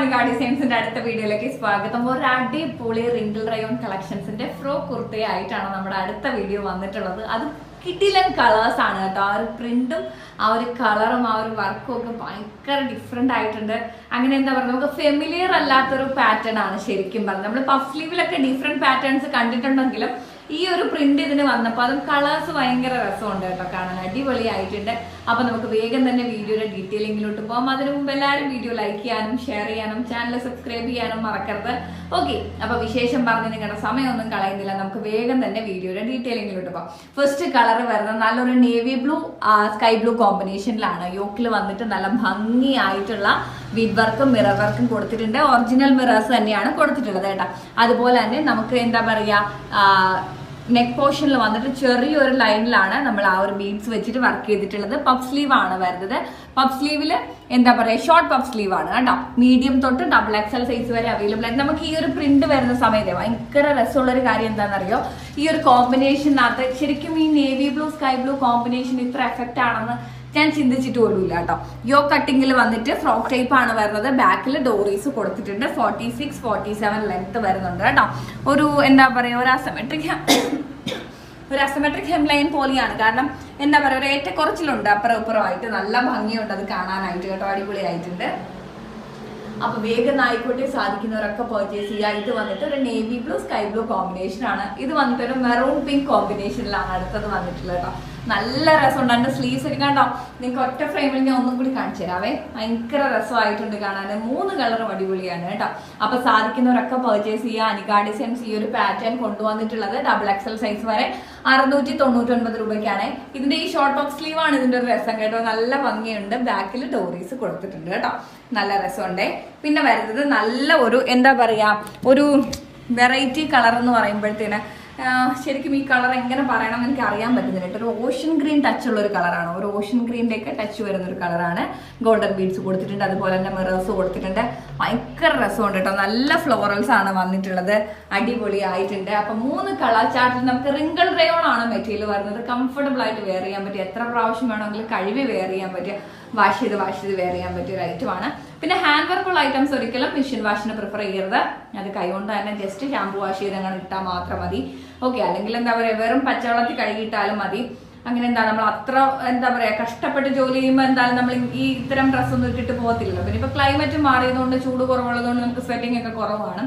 അനിക ഡിസൈൻസിന്റെ അടുത്ത വീഡിയോയിലേക്ക് സ്വാഗതം. ഒരു അടിപൊളി റിങ്കിൾ റയോൺ കളക്ഷൻസിന്റെ ഫ്രോ കുർത്തയായിട്ടാണ് നമ്മുടെ അടുത്ത വീഡിയോ വന്നിട്ടുള്ളത്. അത് കിട്ടിലൻ കളേഴ്സ് ആണ് കേട്ടോ. ആ ഒരു പ്രിന്റും ആ ഒരു കളറും ആ ഒരു വർക്കും ഒക്കെ ഭയങ്കര ഡിഫറെന്റ് ആയിട്ടുണ്ട്. അങ്ങനെ എന്താ പറയുക നമുക്ക് ഫെമിലിയർ അല്ലാത്തൊരു പാറ്റേൺ ആണ് ശരിക്കും പറഞ്ഞത്. നമ്മൾ പഫ് സ്ലീവിലൊക്കെ ഡിഫറെന്റ് പാറ്റേൺസ് കണ്ടിട്ടുണ്ടെങ്കിലും ഈ ഒരു പ്രിന്റ് ഇതിന് വന്നപ്പോൾ അതും കളേഴ്സ് ഭയങ്കര രസമുണ്ട് കേട്ടോ കാണാൻ. അടിപൊളിയായിട്ടുണ്ട്. അപ്പൊ നമുക്ക് വേഗം തന്നെ വീഡിയോയുടെ ഡീറ്റെയിലിങ്ങിലോട്ട് പോകാം അതിനു മുമ്പ് എല്ലാവരും വീഡിയോ ലൈക്ക് ചെയ്യാനും ഷെയർ ചെയ്യാനും ചാനൽ സബ്സ്ക്രൈബ് ചെയ്യാനും മറക്കരുത്. ഓക്കെ അപ്പൊ വിശേഷം പറഞ്ഞ് നിങ്ങളുടെ സമയമൊന്നും കളയുന്നില്ല. നമുക്ക് വേഗം തന്നെ വീഡിയോയുടെ ഡീറ്റെയിലിങ്ങിലോട്ട് പോകാം ഫസ്റ്റ് കളർ വരുന്നത് നല്ലൊരു നേവി ബ്ലൂ സ്കൈ ബ്ലൂ കോമ്പിനേഷനിലാണ് യോക്കിൽ വന്നിട്ട് നല്ല ഭംഗിയായിട്ടുള്ള വിഡ് വർക്കും മിറർ വർക്കും കൊടുത്തിട്ടുണ്ട്. ഒറിജിനൽ മിറേഴ്സ് തന്നെയാണ് കൊടുത്തിട്ടുള്ളത് കേട്ടോ. അതുപോലെ തന്നെ നമുക്ക് എന്താ പറയുക നെക്ക് പോർഷനിൽ വന്നിട്ട് ചെറിയൊരു ലൈനിലാണ് നമ്മൾ ആ ഒരു ബീഡ്സ് വെച്ചിട്ട് വർക്ക് ചെയ്തിട്ടുള്ളത്. പഫ് സ്ലീവ് ആണ് വരുന്നത്. പഫ് സ്ലീവിൽ എന്താ പറയുക ഷോർട്ട് പഫ് സ്ലീവ് ആണ് കേട്ടോ. മീഡിയം തൊട്ട് ഡബിൾ എക്സൽ സൈസ് വരെ അവൈലബിൾ ആയിട്ട്. നമുക്ക് ഈ ഒരു പ്രിന്റ് വരുന്ന സമയത്ത് ഭയങ്കര രസമുള്ള ഒരു കാര്യം എന്താണെന്നറിയോ? ഈ ഒരു കോമ്പിനേഷനകത്ത് ശരിക്കും ഈ navy blue sky blue combination ഇത്ര എഫക്റ്റ് ആണെന്ന് ഞാൻ ചിന്തിച്ചിട്ട് പോലുമില്ല കേട്ടോ. യോ കട്ടിങ്ങിൽ വന്നിട്ട് ഫ്രോക്ക് ടൈപ്പ് ആണ് വരുന്നത്. ബാക്കിൽ ഡോറീസ് കൊടുത്തിട്ടുണ്ട്. Forty six forty seven length വരുന്നുണ്ട് കേട്ടോ. ഒരു എന്താ പറയുക ഒരു അസമെട്രിക് ഒരു അസമെട്രിക് ഹെംലൈൻ പോലെയാണ്. കാരണം എന്താ പറയുക ഒരു ഏറ്റക്കുറച്ചിലുണ്ട് അപ്പുറം ഇപ്പുറമായിട്ട് നല്ല ഭംഗിയുണ്ട് അത് കാണാനായിട്ട് കേട്ടോ. അടിപൊളിയായിട്ടുണ്ട്. അപ്പൊ വേഗം ആയിക്കോട്ടെ സാധിക്കുന്നവരൊക്കെ പർച്ചേസ് ചെയ്യുക. ഇത് വന്നിട്ട് ഒരു navy blue sky blue combination ആണ്. ഇത് വന്നിട്ട് ഒരു മെറൂൺ പിങ്ക് കോമ്പിനേഷനിലാണ് അടുത്തത് വന്നിട്ടുള്ളത് കേട്ടോ. നല്ല രസമുണ്ട്. അതിന്റെ സ്ലീവ്സ് ഒക്കെ കണ്ടോ? നിങ്ങൾക്ക് ഒറ്റ ഫ്രെയിമിൽ ഞാൻ ഒന്നും കൂടി കാണിച്ചു തരാവേ. ഭയങ്കര രസമായിട്ടുണ്ട് കാണാൻ മൂന്ന് കളറും അടിപൊളിയാണ് കേട്ടോ. അപ്പൊ സാധിക്കുന്നവരൊക്കെ പർച്ചേസ് ചെയ്യുക. അനികാ ഡിസൈൻസ് ഈ ഒരു പാറ്റേൺ കൊണ്ടുവന്നിട്ടുള്ളത് ഡബിൾ എക്സൽ സൈസ് വരെ അറുന്നൂറ്റി തൊണ്ണൂറ്റി ഒൻപത് രൂപയ്ക്കാണ്. ഇതിന്റെ ഈ ഷോർട്ട് ബോക്സ് സ്ലീവ് ആണ് ഇതിന്റെ ഒരു രസം കേട്ടോ. നല്ല ഭംഗിയുണ്ട്. ബാക്കിൽ ഡോറീസ് കൊടുത്തിട്ടുണ്ട് കേട്ടോ. നല്ല രസമുണ്ട്. പിന്നെ വരുന്നത് നല്ല ഒരു എന്താ പറയാ ഒരു വെറൈറ്റി കളർ എന്ന് പറയുമ്പോഴത്തേന് ശരിക്കും ഈ കളർ എങ്ങനെ പറയണം എനിക്ക് അറിയാൻ പറ്റുന്നില്ല കേട്ടോ. ഒരു ഓഷ്യൻ ഗ്രീൻ ടച്ച് ഉള്ള ഒരു കളറാണ്. ഒരു ഓഷ്യൻ ഗ്രീന്റെ ഒക്കെ ടച്ച് വരുന്ന ഒരു കളറാണ്. ഗോൾഡൻ ബീഡ്സ് കൊടുത്തിട്ടുണ്ട്. അതുപോലെ തന്നെ മിറേഴ്സ് കൊടുത്തിട്ടുണ്ട്. ഭയങ്കര രസമുണ്ട് കേട്ടോ. നല്ല ഫ്ലോറൽസ് ആണ് വന്നിട്ടുള്ളത്. അടിപൊളിയായിട്ടുണ്ട്. അപ്പൊ മൂന്ന് കളർ ചാർട്ടിൽ നമുക്ക് റിങ്കിൾ റേയോൺ ആണ് മെറ്റീരിയൽ വരുന്നത്. കംഫർട്ടബിൾ ആയിട്ട് വെയർ ചെയ്യാൻ പറ്റും എത്ര പ്രാവശ്യം വേണമെങ്കിലും കഴുകി വെയർ ചെയ്യാൻ പറ്റിയ വാഷ് ചെയ്ത് വാഷ് ചെയ്ത് വെയർ ചെയ്യാൻ പറ്റിയ ഒരു ഐറ്റമാണ് പിന്നെ ഹാൻഡ് വർക്കുള്ള ഐറ്റംസ് ഒരിക്കലും മെഷീൻ വാഷിന് പ്രിഫർ ചെയ്യരുത്. അത് കൈകൊണ്ട് തന്നെ ജസ്റ്റ് ഷാമ്പു വാഷ് ചെയ്ത് അങ്ങനെ ഇട്ടാൽ മാത്രം മതി. ഓക്കെ അല്ലെങ്കിൽ എന്താ പറയുക വെറും പച്ചവെള്ളത്തിൽ കഴുകിയിട്ടാലും മതി. അങ്ങനെ എന്താ നമ്മൾ അത്ര എന്താ പറയാ കഷ്ടപ്പെട്ട് ജോലി ചെയ്യുമ്പോൾ എന്തായാലും നമ്മൾ ഈ ഇത്തരം ഡ്രസ്സ് ഒന്നും ഇട്ടിട്ട് പോകത്തില്ലല്ലോ. പിന്നെ ഇപ്പൊ ക്ലൈമറ്റ് മാറിയതുകൊണ്ട് ചൂട് കുറവുള്ളതുകൊണ്ട് നമുക്ക് സ്വെറ്റിംഗ് ഒക്കെ കുറവാണ്.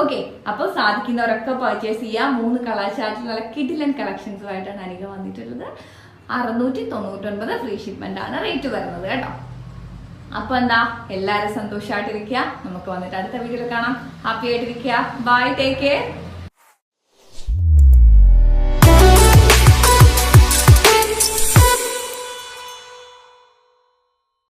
ഓക്കെ അപ്പോൾ സാധിക്കുന്നവരൊക്കെ പർച്ചേസ് ചെയ്യാം. മൂന്ന് ചാർട്ടിൽ നല്ല കിഡിലൻ കളക്ഷൻസുമായിട്ടാണ് അനിക വന്നിട്ടുള്ളത്. അറുന്നൂറ്റി തൊണ്ണൂറ്റൊൻപത് ഫ്രീ ഷിപ്മെന്റ് ആണ് റേറ്റ് വരുന്നത് കേട്ടോ. അപ്പൊ എന്താ എല്ലാവരും സന്തോഷമായിട്ടിരിക്കുക നമുക്ക് വന്നിട്ട് അടുത്ത വീഡിയോ കാണാം. ഹാപ്പി ആയിട്ടിരിക്കുക. Bye take care